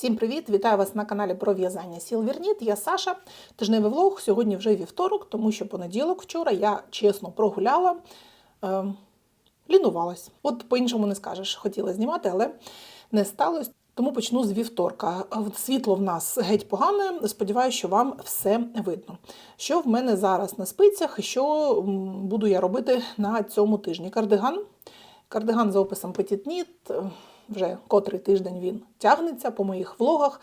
Всім привіт! Вітаю вас на каналі про в'язання Сіл Вірніт. Я Саша. Тижневий влог. Сьогодні вже вівторок, тому що понеділок вчора я чесно прогуляла, е, лінувалась. От по-іншому не скажеш, хотіла знімати, але не сталося. Тому почну з вівторка. Світло в нас геть погане. Сподіваюся, що вам все видно. Що в мене зараз на спицях, і що буду я робити на цьому тижні? Кардиган. Кардиган за описом Petit Knit. Вже котрий тиждень він тягнеться по моїх влогах.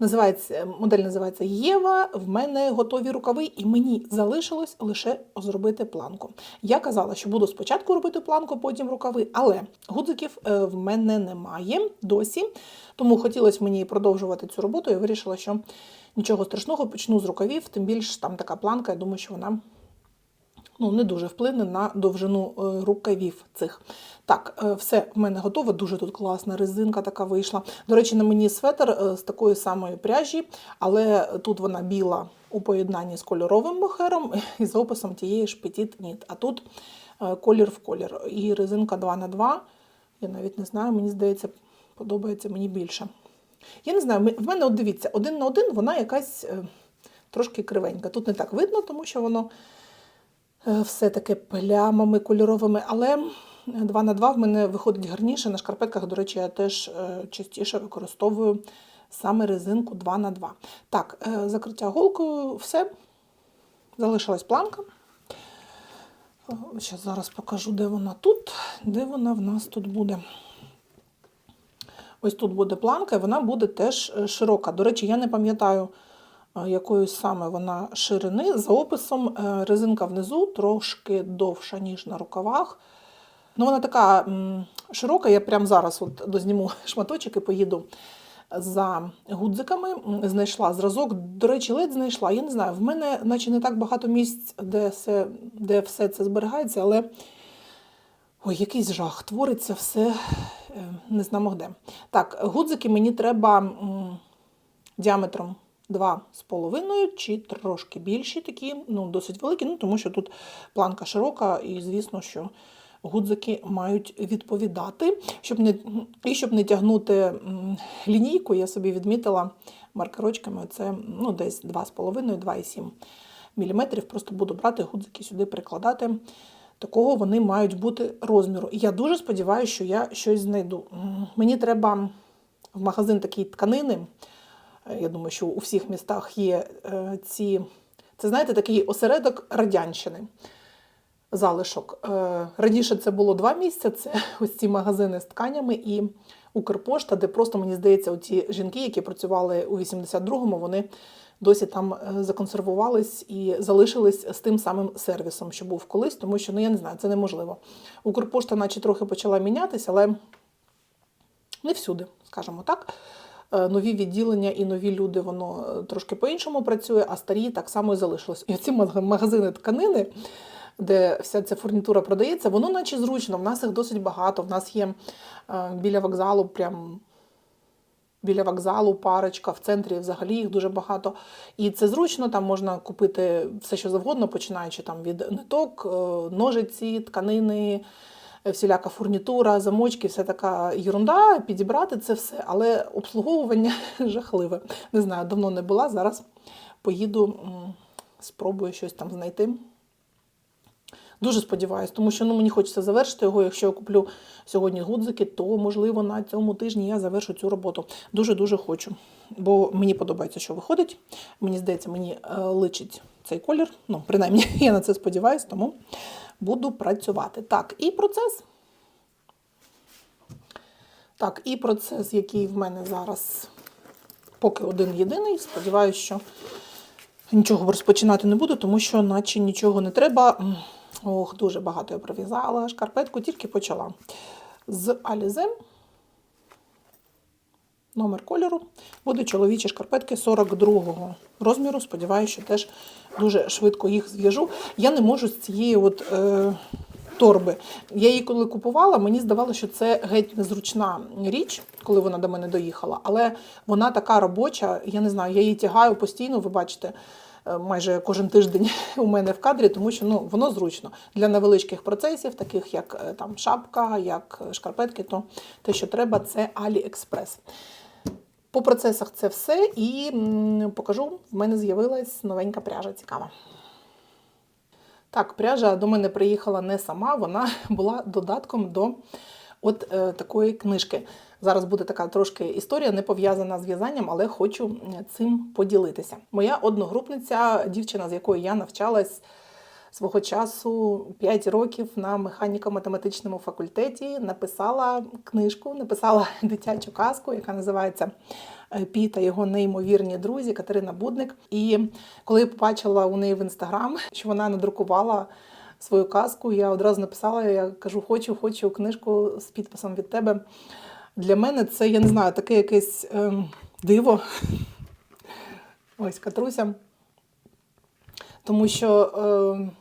Називається, модель називається Єва. В мене готові рукави, і мені залишилось лише зробити планку. Я казала, що буду спочатку робити планку, потім рукави, але гудзиків е, в мене немає досі. Тому хотілося мені продовжувати цю роботу. Я вирішила, що нічого страшного почну з рукавів, тим більше там така планка, я думаю, що вона ну, не дуже вплине на довжину е, рукавів цих. Так, е, все в мене готово. Дуже тут класна резинка така вийшла. До речі, на мені светр е, з такої самої пряжі, але тут вона біла у поєднанні з кольоровим мохером і з описом тієї ж Petit Knit. А тут колір в колір. І резинка 2 на 2 Я навіть не знаю, мені здається, подобається мені більше. Я не знаю, в мене, от дивіться, один на один вона якась трошки кривенька. Тут не так видно, тому що воно все таке плямами кольоровими, але 2 на 2 в мене виходить гарніше. На шкарпетках, до речі, я теж е, частіше використовую саме резинку 2 на 2 Так, е, закриття голкою, все. Залишилась планка. Зараз зараз покажу, де вона тут, де вона в нас тут буде. Ось тут буде планка, і вона буде теж е, широка. До речі, я не пам'ятаю, е, якої саме вона ширини. За описом е, резинка внизу трошки довша, ніж на рукавах. Ну, Вона така широка, я прямо зараз от дозніму шматочок і поїду за гудзиками. Знайшла зразок. До речі, ледь знайшла. Я не знаю, в мене наче не так багато місць, де все, де все це зберігається, але. Ой, якийсь жах. Твориться все, е, не знамо де. Так, гудзики мені треба діаметром 2,5 чи трошки більші такі, ну, досить великі, ну, тому що тут планка широка, і звісно, що гудзики мають відповідати. Щоб не, і щоб не тягнути лінійку, я собі відмітила маркерочками, це ну, десь 2,5-2,7 мм. Просто буду брати гудзики сюди, прикладати. Такого вони мають бути розміру. І я дуже сподіваюся, що я щось знайду. Мені треба в магазин такої тканини. Е, Я думаю, що у всіх містах є е, ці. Це, знаєте, такий осередок радянщини. Залишок. Е, Раніше це було два місця. Це ось ці магазини з тканями і Укрпошта, де просто, мені здається, оці жінки, які працювали у 82-му, вони досі там законсервувались і залишились з тим самим сервісом, що був колись, тому що, ну я не знаю, це неможливо. Укрпошта, наче трохи почала мінятися, але не всюди, скажімо так. Е, Нові відділення і нові люди, воно е, трошки по-іншому працює, а старі так само і залишилось. І ці магазини тканини, де вся ця фурнітура продається, воно наче зручно. В нас їх досить багато. В нас є е, біля вокзалу прям біля вокзалу парочка, в центрі взагалі їх дуже багато. І це зручно, там можна купити все, що завгодно, починаючи там від ниток, ножиці, тканини, всіляка фурнітура, замочки, все така ерунда, підібрати це все, але обслуговування жахливе. Не знаю, давно не була, зараз поїду, спробую щось там знайти. Дуже сподіваюся, тому що ну, мені хочеться завершити його. Якщо я куплю сьогодні гудзики, то можливо на цьому тижні я завершу цю роботу. Дуже-дуже хочу. Бо мені подобається, що виходить. Мені здається, мені е, личить цей колір. Ну, принаймні, я на це сподіваюся, тому буду працювати. Так, і процес. Так, і процес, який в мене зараз поки один єдиний. Сподіваюся, що нічого розпочинати не буду, тому що наче нічого не треба. Ох, дуже багато я пров'язала. Шкарпетку тільки почала. З Алізе. Номер кольору. Будуть чоловічі шкарпетки 42-го розміру. Сподіваюся, що теж дуже швидко їх зв'яжу. Я не можу з цієї от, е, торби. Я її коли купувала, мені здавалося, що це геть незручна річ, коли вона до мене доїхала. Але вона така робоча, я не знаю, я її тягаю постійно, ви бачите. е, Майже кожен тиждень у мене в кадрі, тому що ну, воно зручно для невеличких процесів, таких як е, там шапка, як шкарпетки, то те, що треба, це AliExpress. По процесах це все, і покажу, в мене з'явилась новенька пряжа цікава. Так, пряжа до мене приїхала не сама, вона була додатком до от е, такої книжки. Зараз буде така трошки історія, не пов'язана з в'язанням, але хочу цим поділитися. Моя одногрупниця, дівчина, з якою я навчалась свого часу 5 років на механіко-математичному факультеті, написала книжку, написала дитячу казку, яка називається е, Пі та його неймовірні друзі Катерина Будник. І коли я побачила у неї в інстаграм, що вона надрукувала свою казку, я одразу написала: я кажу, хочу, хочу книжку з підписом від тебе. Для мене це, я не знаю, таке якесь ем, диво. Ось Катруся. Тому що е,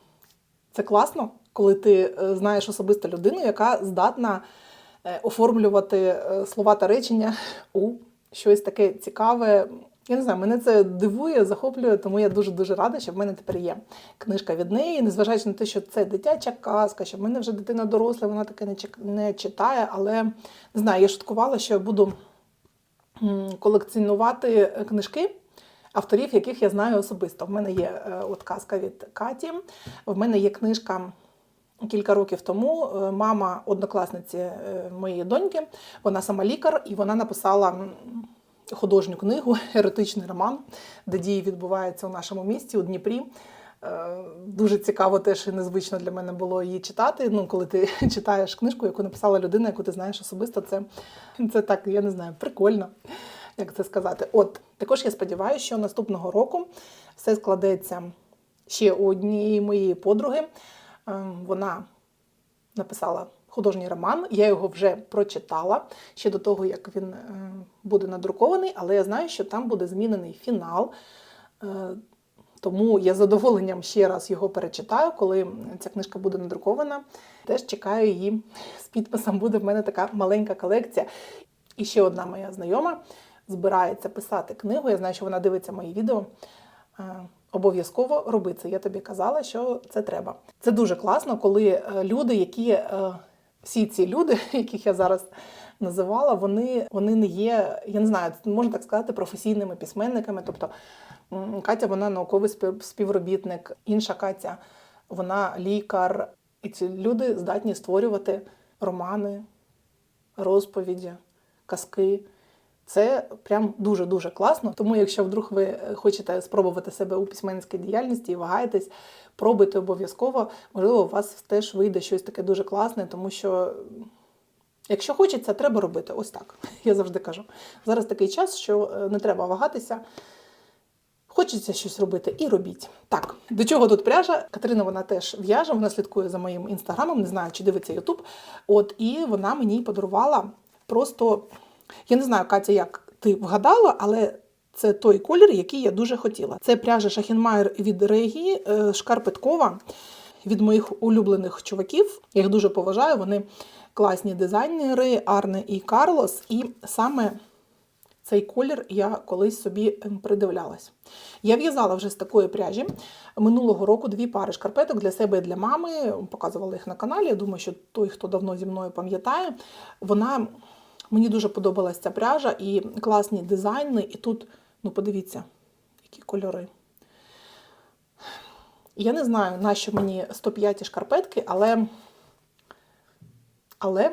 це класно, коли ти е, знаєш особисто людину, яка здатна е, оформлювати е, слова та речення у щось таке цікаве. Я не знаю, мене це дивує, захоплює, тому я дуже-дуже рада, що в мене тепер є книжка від неї, незважаючи на те, що це дитяча казка, що в мене вже дитина доросла, вона таке не, читає, але не знаю, я шуткувала, що я буду колекціонувати книжки. Авторів, яких я знаю особисто. В мене є е, от казка від Каті, в мене є книжка кілька років тому. е, Мама однокласниці е, моєї доньки, вона сама лікар, і вона написала художню книгу, еротичний роман, де дії відбуваються у нашому місті, у Дніпрі. Дуже цікаво теж і незвично для мене було її читати. Ну, коли ти читаєш книжку, яку написала людина, яку ти знаєш особисто, це, це так, я не знаю, прикольно. Як це сказати? От також я сподіваюся, що наступного року все складеться ще у однієї моєї подруги. Ем, Вона написала художній роман. Я його вже прочитала ще до того, як він е, буде надрукований, але я знаю, що там буде змінений фінал. Е, Тому я з задоволенням ще раз його перечитаю, коли ця книжка буде надрукована. Теж чекаю її з підписом. Буде в мене така маленька колекція. І ще одна моя знайома збирається писати книгу. Я знаю, що вона дивиться мої відео. Е, Обов'язково роби це. Я тобі казала, що це треба. Це дуже класно, коли е, люди, які е, всі ці люди, яких я зараз називала, вони, вони не є, я не знаю, можна так сказати, професійними письменниками. Тобто Катя, вона науковий спів- співробітник, інша Катя, вона лікар. І ці люди здатні створювати романи, розповіді, казки. Це прям дуже-дуже класно. Тому, якщо вдруг ви е, хочете спробувати себе у письменницькій діяльності і вагаєтесь, пробуйте обов'язково. Можливо, у вас теж вийде щось таке дуже класне, тому що. Якщо хочеться, треба робити. Ось так. Я завжди кажу. Зараз такий час, що е, не треба вагатися. Хочеться щось робити і робіть. Так, до чого тут пряжа? Катерина вона теж в'яже, вона слідкує за моїм інстаграмом, не знаю, чи дивиться Ютуб. От, і вона мені подарувала просто, я не знаю, Катя, як ти вгадала, але це той колір, який я дуже хотіла. Це пряжа Шахінмайер від Регі, е, шкарпеткова від моїх улюблених чуваків. Я їх дуже поважаю. Вони класні дизайнери, Арне і Карлос. І саме цей колір я колись собі ем, придивлялась. Я в'язала вже з такої пряжі минулого року дві пари шкарпеток для себе і для мами. Показувала їх на каналі. Я думаю, що той, хто давно зі мною пам'ятає, вона мені дуже подобалась ця пряжа і класні дизайни. І тут, ну подивіться, які кольори. Я не знаю, на що мені 105 шкарпетки, але, але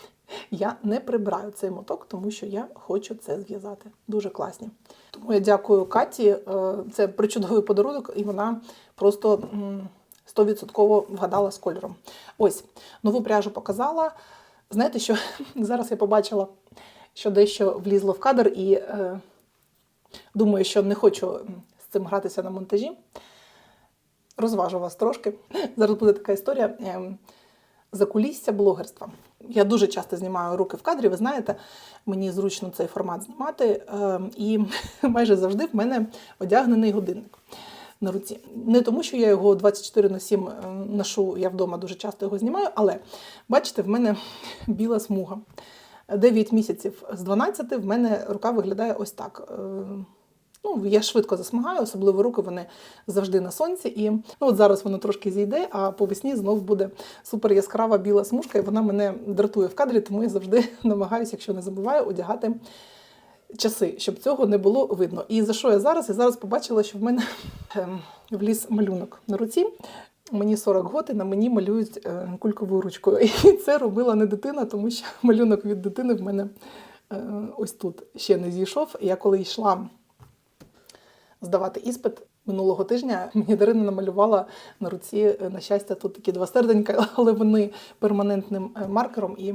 я не прибираю цей моток, тому що я хочу це зв'язати. Дуже класні. Тому я дякую Каті. е, Це причудовий подарунок, і вона просто м, 100% вгадала з кольором. Ось, нову пряжу показала. Знаєте, що зараз я побачила, що дещо влізло в кадр, і е, думаю, що не хочу з цим гратися на монтажі. Розважу вас трошки. Зараз буде така історія. ем, закулісся блогерства. Я дуже часто знімаю руки в кадрі, ви знаєте, мені зручно цей формат знімати, ем, і майже завжди в мене одягнений годинник на руці. Не тому, що я його 24 на 7 е, ношу, я вдома дуже часто його знімаю, але бачите, в мене біла смуга. 9 місяців з 12 в мене рука виглядає ось так. Е, Ну, я швидко засмагаю, особливо руки вони завжди на сонці. І ну, от зараз воно трошки зійде, а по весні знов буде супер яскрава біла смужка, і вона мене дратує в кадрі, тому я завжди намагаюся, якщо не забуваю, одягати часи, щоб цього не було видно. І за що я зараз? Я зараз побачила, що в мене ем, вліз малюнок на руці. Мені 40 років, і на мені малюють е, кульковою ручкою. І це робила не дитина, тому що малюнок від дитини в мене е, ось тут ще не зійшов. Я коли йшла здавати іспит минулого тижня, мені Дарина намалювала на руці, е, на щастя, тут такі два серденька, але вони перманентним маркером і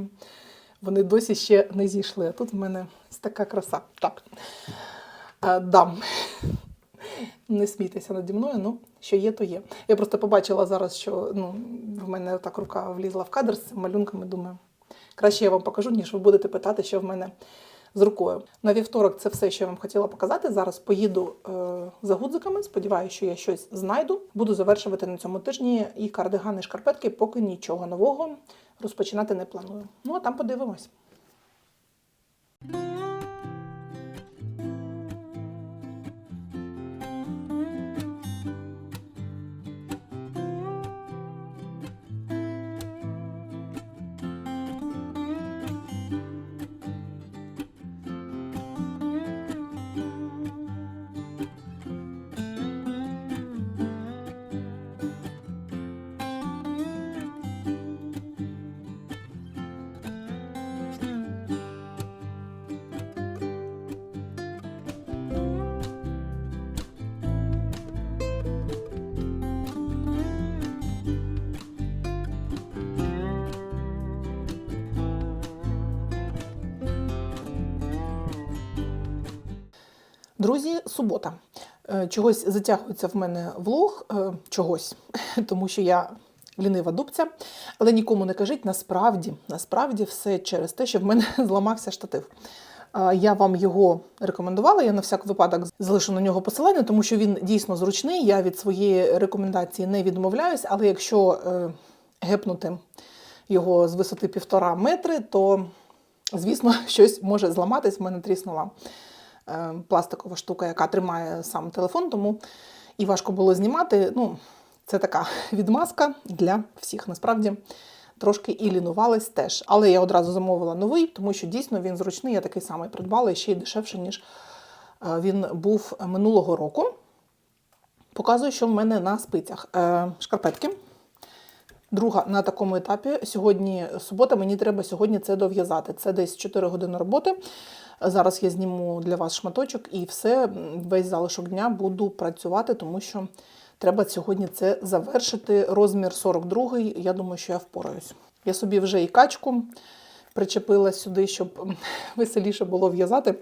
вони досі ще не зійшли. А тут в мене така краса. Так. А, дам. Не смійтеся наді мною, ну що є, то є. Я просто побачила зараз, що ну, в мене так рука влізла в кадр з малюнками. Думаю, краще я вам покажу, ніж ви будете питати, що в мене з рукою. На вівторок це все, що я вам хотіла показати. Зараз поїду е, за гудзиками. Сподіваюся, що я щось знайду. Буду завершувати на цьому тижні і кардигани, і шкарпетки, поки нічого нового розпочинати не планую. Ну а там подивимось. Друзі, субота. Е, Чогось затягується в мене влог, е, чогось, тому що я лінива дубця. Але нікому не кажіть, насправді, насправді все через те, що в мене зламався штатив. Е, Я вам його рекомендувала, я на всяк випадок залишу на нього посилання, тому що він дійсно зручний. Я від своєї рекомендації не відмовляюсь, але якщо гепнути його з висоти півтора метри, то, звісно, щось може зламатись, в мене тріснула пластикова штука, яка тримає сам телефон, тому і важко було знімати. Ну, це така відмазка для всіх. Насправді трошки і лінувалась теж. Але я одразу замовила новий, тому що дійсно він зручний. Я такий самий придбала і ще й дешевше, ніж е, він був минулого року. Показую, що в мене на спицях. Е, Шкарпетки. Друга на такому етапі. Сьогодні субота, мені треба сьогодні це дов'язати. Це десь 4 години роботи. Зараз я зніму для вас шматочок і все, весь залишок дня буду працювати, тому що треба сьогодні це завершити. Розмір 42 я думаю, що я впораюсь. Я собі вже і качку причепила сюди, щоб веселіше було в'язати.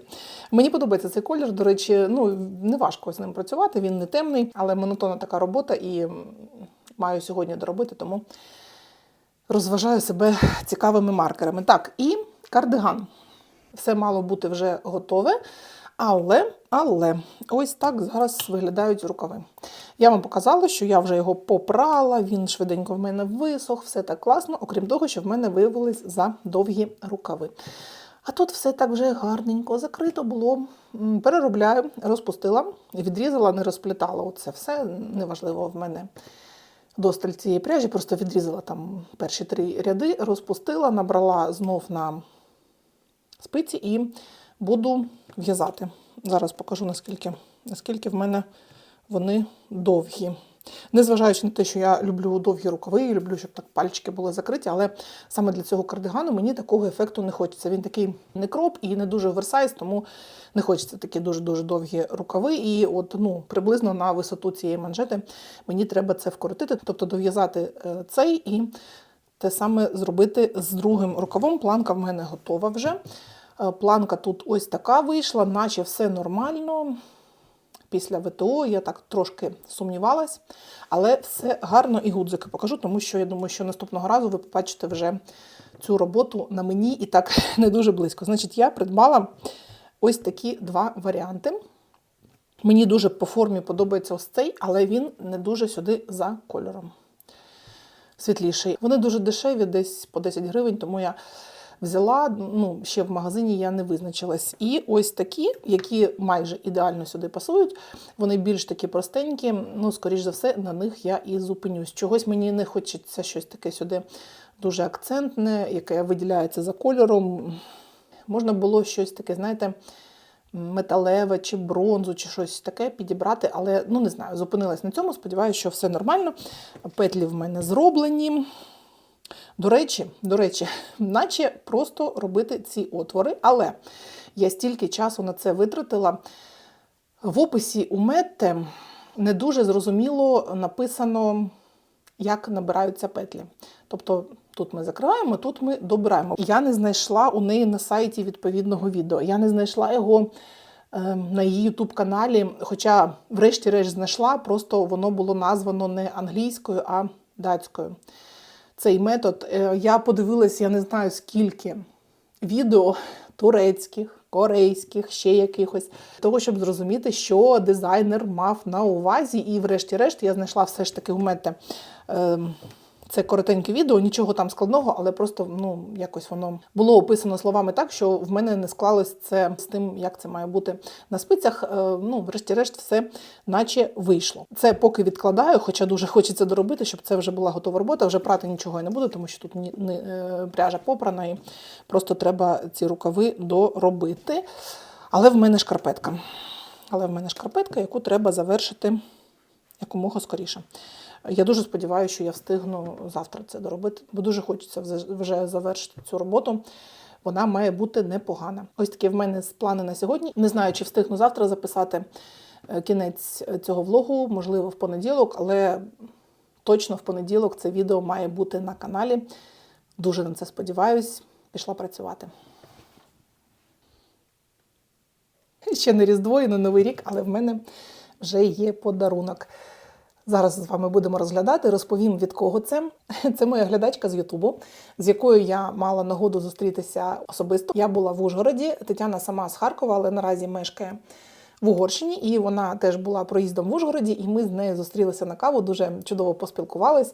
Мені подобається цей колір. До речі, ну не важко з ним працювати, він не темний, але монотонна така робота і маю сьогодні доробити, тому розважаю себе цікавими маркерами. Так, і кардиган. Все мало бути вже готове. Але, але, ось так зараз виглядають рукави. Я вам показала, що я вже його попрала, він швиденько в мене висох, все так класно, окрім того, що в мене виявились за довгі рукави. А тут все так вже гарненько закрито було. Переробляю, розпустила, відрізала, не розплітала. Оце все неважливо в мене досталь цієї пряжі, просто відрізала там перші три ряди, розпустила, набрала знов на спиці і буду в'язати. Зараз покажу, наскільки, наскільки в мене вони довгі. Незважаючи на те, що я люблю довгі рукави, і люблю, щоб так пальчики були закриті, але саме для цього кардигану мені такого ефекту не хочеться. Він такий не кроп і не дуже оверсайз, тому не хочеться такі дуже-дуже довгі рукави. І от ну, приблизно на висоту цієї манжети мені треба це вкоротити, тобто дов'язати е, цей і те саме зробити з другим рукавом. Планка в мене готова вже. Е, Планка тут ось така вийшла, наче все нормально. Після ВТО я так трошки сумнівалась, але все гарно і гудзики покажу, тому що я думаю, що наступного разу ви побачите вже цю роботу на мені і так не дуже близько. Значить, я придбала ось такі два варіанти. Мені дуже по формі подобається ось цей, але він не дуже сюди за кольором. Світліший. Вони дуже дешеві, десь по 10 гривень, тому я взяла, ну, ще в магазині я не визначилась. І ось такі, які майже ідеально сюди пасують, вони більш такі простенькі, ну, скоріш за все, на них я і зупинюсь. Чогось мені не хочеться щось таке сюди дуже акцентне, яке виділяється за кольором. Можна було щось таке, знаєте, металеве чи бронзу, чи щось таке підібрати, але ну не знаю, зупинилась на цьому. Сподіваюся, що все нормально. Петлі в мене зроблені. До речі, до речі, наче просто робити ці отвори, але я стільки часу на це витратила. В описі у Метте не дуже зрозуміло написано, як набираються петлі. Тобто тут ми закриваємо, тут ми добираємо. Я не знайшла у неї на сайті відповідного відео. Я не знайшла його е, на її ютуб каналі. Хоча, врешті-решт, знайшла, просто воно було названо не англійською, а датською. Цей метод. Е, Я подивилась, я не знаю скільки відео турецьких, корейських, ще якихось, того, щоб зрозуміти, що дизайнер мав на увазі. І, врешті-решт, я знайшла все ж таки у Мете. Це коротеньке відео, нічого там складного, але просто ну якось воно було описано словами так, що в мене не склалось це з тим, як це має бути на спицях. Е, Ну, врешті-решт, все наче вийшло. Це поки відкладаю, хоча дуже хочеться доробити, щоб це вже була готова робота. Вже прати нічого я не буду, тому що тут ні, ні, е, пряжа попрана, і просто треба ці рукави доробити. Але в мене шкарпетка. Але в мене шкарпетка, яку треба завершити якомога скоріше. Я дуже сподіваюся, що я встигну завтра це доробити, бо дуже хочеться вже- завершити цю роботу. Вона має бути непогана. Ось такі в мене плани на сьогодні. Не знаю, чи встигну завтра записати е, кінець цього влогу, можливо, в понеділок, але точно в понеділок це відео має бути на каналі. Дуже на це сподіваюсь. Пішла працювати. Ще не Різдво і не Новий рік, але в мене вже є подарунок. Зараз з вами будемо розглядати, розповім від кого це. Це моя глядачка з Ютубу, з якою я мала нагоду зустрітися особисто. Я була в Ужгороді. Тетяна сама з Харкова, але наразі мешкає в Угорщині, і вона теж була проїздом в Ужгороді, і ми з нею зустрілися на каву, дуже чудово поспілкувались.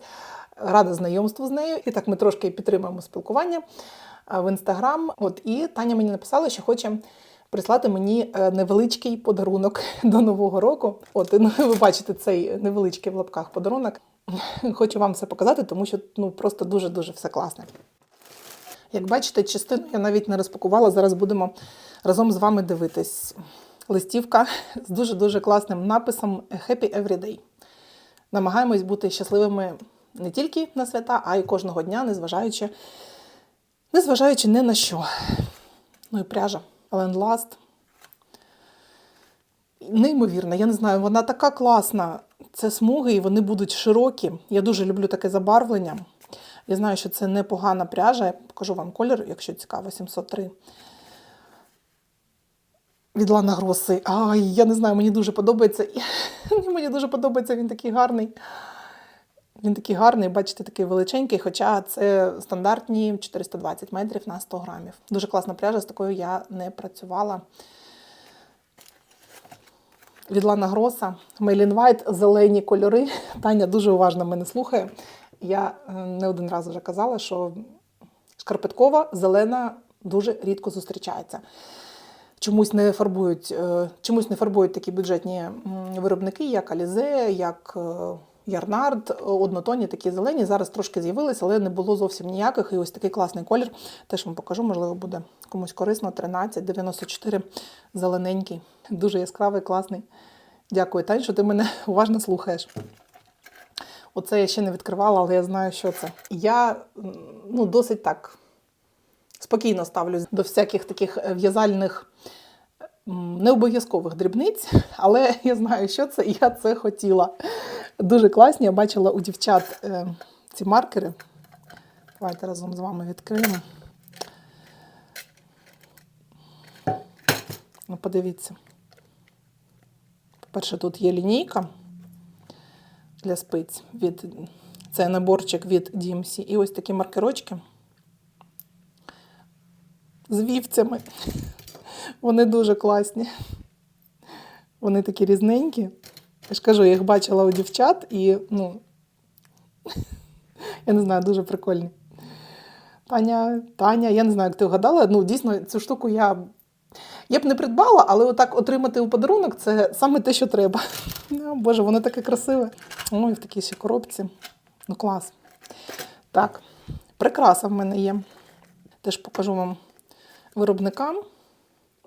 Рада знайомству з нею. І так ми трошки підтримуємо спілкування в інстаграм. От і Таня мені написала, що хоче прислати мені е, невеличкий подарунок до Нового року. От ну, ви бачите цей невеличкий в лапках подарунок. Хочу вам все показати, тому що ну просто дуже дуже все класне. Як бачите, частину я навіть не розпакувала. Зараз будемо разом з вами дивитись. Листівка з дуже дуже класним написом Happy Everyday. Намагаємось бути щасливими не тільки на свята, а й кожного дня, незважаючи, незважаючи ні на що. Ну і пряжа. Last. Неймовірно, я не знаю, вона така класна. Це смуги, і вони будуть широкі. Я дуже люблю таке забарвлення. Я знаю, що це непогана пряжа. Я покажу вам колір, якщо цікаво, 703. Від Лана Гроси. Ай, я не знаю, мені дуже подобається. Мені дуже подобається, він такий гарний. Він такий гарний, бачите, такий величенький, хоча це стандартні 420 метрів на 100 грамів. Дуже класна пряжа, з такою я не працювала. Від Лана Гроса, Мейлін Вайт, зелені кольори. Таня дуже уважно мене слухає. Я е, не один раз вже казала, що шкарпеткова зелена дуже рідко зустрічається. Чомусь не фарбують, е, чомусь не фарбують такі бюджетні виробники, як Алізе, як е, Ярнард, однотонні такі зелені. Зараз трошки з'явилися, але не було зовсім ніяких. І ось такий класний колір. Теж вам покажу, можливо, буде комусь корисно. 13,94 зелененький. Дуже яскравий, класний. Дякую, Тань, що ти мене уважно слухаєш. Оце я ще не відкривала, але я знаю, що це. Я ну, досить так спокійно ставлюсь до всяких таких е, в'язальних м, необов'язкових дрібниць, але я знаю, що це, і я це хотіла. Дуже класні. Я бачила у дівчат е, ці маркери. Давайте разом з вами відкриємо. Ну, подивіться. По-перше, тут є лінійка для спиць. Від... Це наборчик від DMC. І ось такі маркерочки з вівцями. Вони дуже класні. Вони такі різненькі. Я ж кажу, я їх бачила у дівчат і, ну, я не знаю, дуже прикольні. Таня, Таня, я не знаю, як ти вгадала. Ну, дійсно, цю штуку я. Я б не придбала, але отак отримати у подарунок це саме те, що треба. Ну, Боже, воно таке красиве. Ой, в такій ще коробці. Ну, клас. Так, прикраса в мене є. Теж покажу вам виробникам.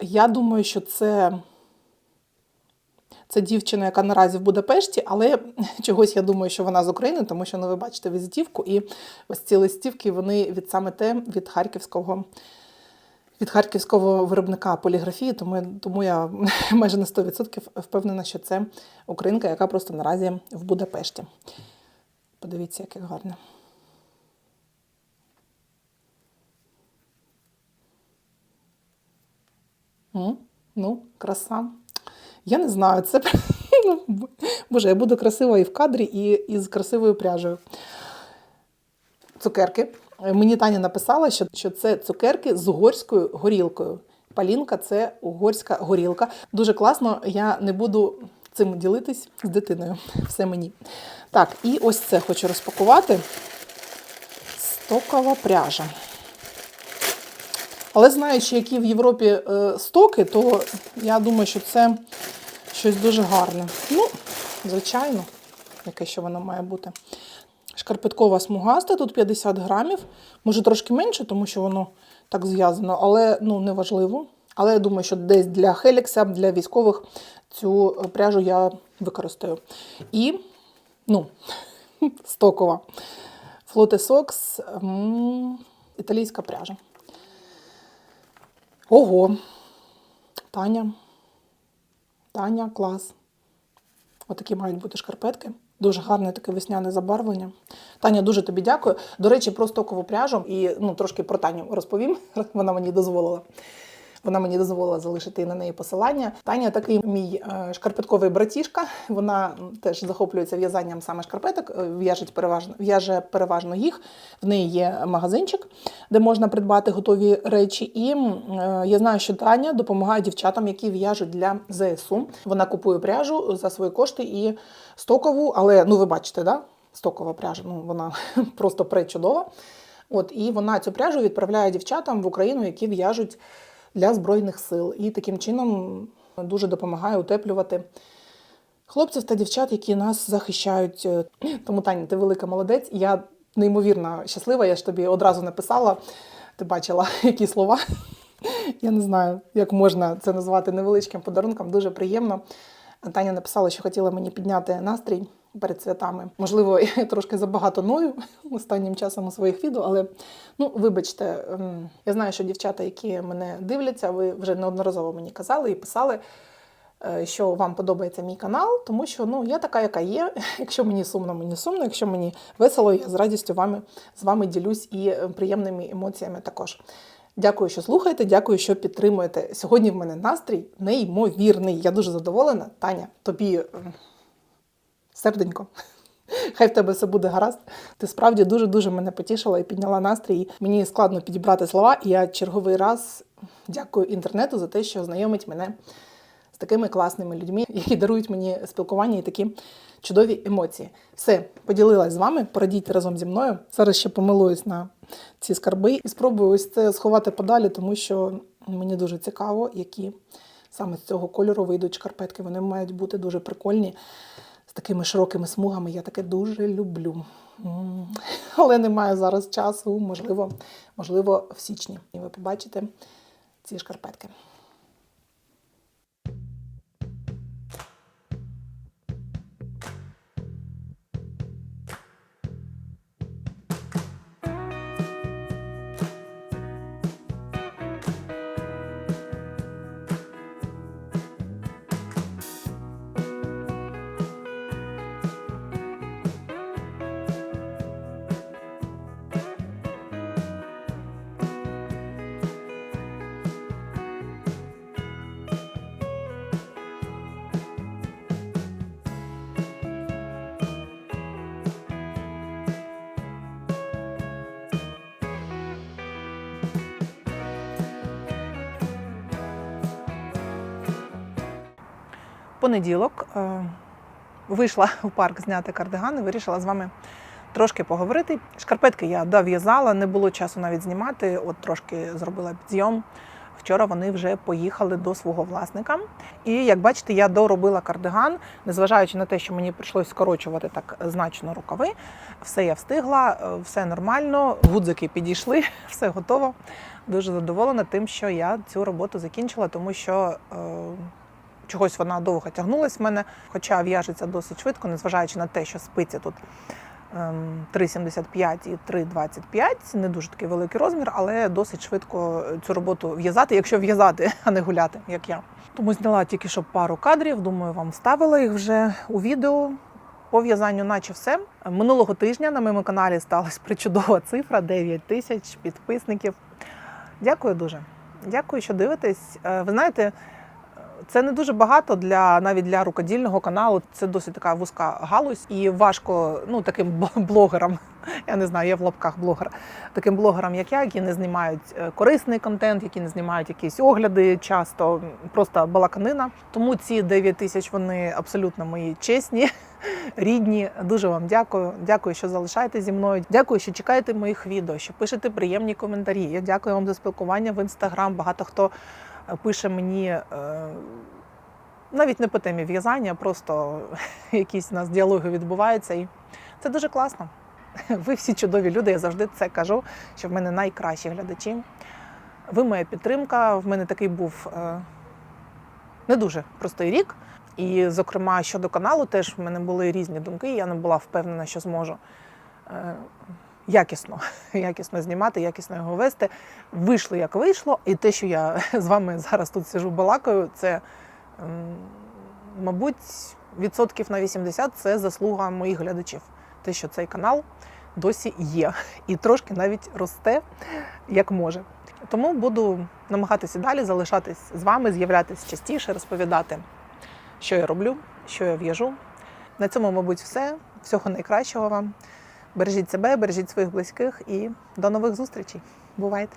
Я думаю, що це. Це дівчина, яка наразі в Будапешті, але чогось я думаю, що вона з України, тому що ну, ви бачите візитівку, і ось ці листівки вони від саме те від харківського від харківського виробника поліграфії, тому, тому я майже на 100% впевнена, що це українка, яка просто наразі в Будапешті. Подивіться, яке гарне. Ну, краса. Я не знаю, це ну, боже, я буду красива і в кадрі, і, і красивою пряжею. Цукерки. Мені Таня написала, що, що це цукерки з угорською горілкою. Палінка це угорська горілка. Дуже класно, я не буду цим ділитись з дитиною. Все мені. Так, і ось це хочу розпакувати. Стокова пряжа. Але знаючи, які в Європі е, стоки, то я думаю, що це щось дуже гарне. Ну, звичайно, яке ще воно має бути. Шкарпеткова смугаста, тут 50 грамів. Може трошки менше, тому що воно так зв'язано, але ну, неважливо. Але я думаю, що десь для Хелікса, для військових цю пряжу я використаю. І, ну, стокова. Флоте Сокс, італійська пряжа. Ого, Таня. Таня, клас. Отакі мають бути шкарпетки. Дуже гарне таке весняне забарвлення. Таня, дуже тобі дякую. До речі, про стокову пряжу і ну, трошки про Таню розповім. Вона мені дозволила. Вона мені дозволила залишити на неї посилання. Таня такий мій е, шкарпетковий братішка. Вона теж захоплюється в'язанням саме шкарпеток, е, в'яжеть переважно, в'яже переважно їх. В неї є магазинчик, де можна придбати готові речі. І е, я знаю, що Таня допомагає дівчатам, які в'яжуть для ЗСУ. Вона купує пряжу за свої кошти і стокову, але ну ви бачите, да? стокова пряжа, ну вона просто пречудова. От і вона цю пряжу відправляє дівчатам в Україну, які в'яжуть для Збройних сил. І таким чином дуже допомагає утеплювати хлопців та дівчат, які нас захищають. Тому, Таня, ти велика молодець. Я неймовірно щаслива, я ж тобі одразу написала. Ти бачила, які слова. Я не знаю, як можна це назвати невеличким подарунком. Дуже приємно. Таня написала, що хотіла мені підняти настрій перед святами. Можливо, я трошки забагато ною останнім часом у своїх відео, але ну, вибачте, ем, я знаю, що дівчата, які мене дивляться, ви вже неодноразово мені казали і писали. е, Що вам подобається мій канал, тому що ну я така, яка є. Якщо мені сумно, мені сумно. Якщо мені весело, я з радістю вами з вами ділюсь і е, приємними емоціями також. Дякую, що слухаєте, дякую, що підтримуєте. Сьогодні в мене настрій неймовірний. Я дуже задоволена. Таня, тобі ем, серденько. Хай в тебе все буде гаразд. Ти справді дуже-дуже мене потішила і підняла настрій. Мені складно підібрати слова, і я черговий раз дякую інтернету за те, що знайомить мене з такими класними людьми, які дарують мені спілкування і такі чудові емоції. Все, поділилась з вами, порадіть разом зі мною. Зараз ще помилуюсь на ці скарби і спробую ось це сховати подалі, тому що мені дуже цікаво, які саме з цього кольору вийдуть шкарпетки. Вони мають бути дуже прикольні з такими широкими смугами. Я таке дуже люблю. Але немає зараз часу, можливо, можливо, в січні. І ви побачите ці шкарпетки. Понеділок е, вийшла в парк зняти кардиган і вирішила з вами трошки поговорити. Шкарпетки я дов'язала, не було часу навіть знімати. От трошки зробила підйом. Вчора вони вже поїхали до свого власника. І як бачите, я доробила кардиган, незважаючи на те, що мені прийшлось скорочувати так значно рукави. Все я встигла, е, все нормально, гудзики підійшли, все готово. Дуже задоволена тим, що я цю роботу закінчила, тому що е, чогось вона довго тягнулась в мене, хоча в'яжеться досить швидко, незважаючи на те, що спиці тут ем, 3,75 і 3,25, не дуже такий великий розмір, але досить швидко цю роботу в'язати, якщо в'язати, а не гуляти, як я. Тому зняла тільки що пару кадрів. Думаю, вам вставила їх вже у відео. По в'язанню, наче все. Минулого тижня на моєму каналі сталася причудова цифра 9 тисяч підписників. Дякую дуже. Дякую, що дивитесь. Е, Ви знаєте, це не дуже багато для навіть для рукодільного каналу. Це досить така вузька галузь, і важко ну таким блогерам. Я не знаю, я в лапках блогер. Таким блогерам, як я, які не знімають е, корисний контент, які не знімають якісь огляди, часто просто балаканина. Тому ці 9 тисяч вони абсолютно мої чесні, рідні. Дуже вам дякую. Дякую, що залишаєтесь зі мною. Дякую, що чекаєте моїх відео, що пишете приємні коментарі. Я дякую вам за спілкування в інстаграм. Багато хто пише мені. е, навіть не по темі в'язання, просто якісь у нас діалоги відбуваються, і це дуже класно. Ви всі чудові люди, я завжди це кажу, що в мене найкращі глядачі. Ви моя підтримка. В мене такий був е, не дуже простий рік. І, зокрема, щодо каналу, теж в мене були різні думки. Я не була впевнена, що зможу е, якісно, якісно знімати, якісно його вести. Вийшло як вийшло, і те, що я з вами зараз тут сижу балакаю, це, мабуть, відсотків на 80 це заслуга моїх глядачів. Те, що цей канал досі є, і трошки навіть росте як може. Тому буду намагатися далі залишатись з вами, з'являтися частіше, розповідати, що я роблю, що я в'яжу. На цьому, мабуть, все. Всього найкращого вам. Бережіть себе, бережіть своїх близьких і до нових зустрічей. Бувайте!